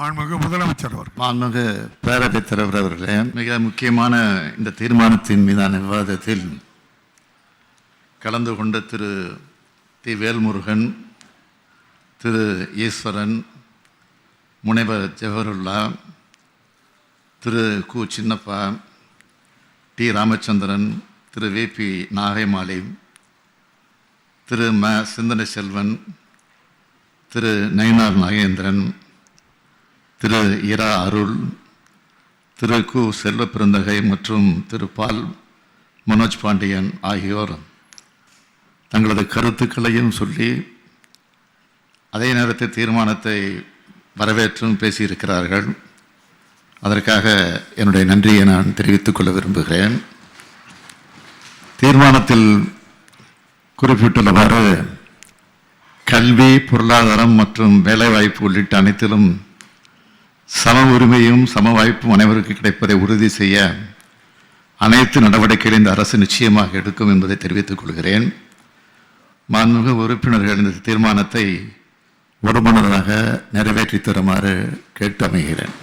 மாண்புமிகு முதலமைச்சர் அவர் மாண்புமிகு பேரவைத் தலைவர் அவர்களே மிக முக்கியமான இந்த தீர்மானத்தின் மீதான விவாதத்தில் கலந்து கொண்ட திரு. தி. வேல்முருகன் திரு. ஈஸ்வரன் முனைவர் ஜவஹருல்லா திரு. கு. Chinnappa T. Ramachandran Thiru. V. P. Nagaimalai Thiru. ம. சிந்தனை செல்வன் திரு. நயினார் நாகேந்திரன் திரு இரா அருள் திரு கு செல்வ பிறந்தகை மற்றும் திரு பால் மனோஜ் பாண்டியன் ஆகியோர் தங்களது கருத்துக்களையும் சொல்லி அதே நேரத்தில் தீர்மானத்தை வரவேற்றும் பேசியிருக்கிறார்கள். அதற்காக என்னுடைய நன்றியை நான் தெரிவித்துக் கொள்ள விரும்புகிறேன். தீர்மானத்தில் குறிப்பிட்டுள்ளவாறு கல்வி பொருளாதாரம் மற்றும் வேலைவாய்ப்பு உள்ளிட்ட அனைத்திலும் சம உரிமையும் சம வாய்ப்பும் அனைவருக்கு கிடைப்பதை உறுதி செய்ய அனைத்து நடவடிக்கைகளை இந்த அரசு நிச்சயமாக எடுக்கும் என்பதை தெரிவித்துக் கொள்கிறேன். மாண்புமிகு உறுப்பினர்கள் இந்த தீர்மானத்தை உடம்புணராக நிறைவேற்றித் தருமாறு கேட்டு அமைகிறேன்.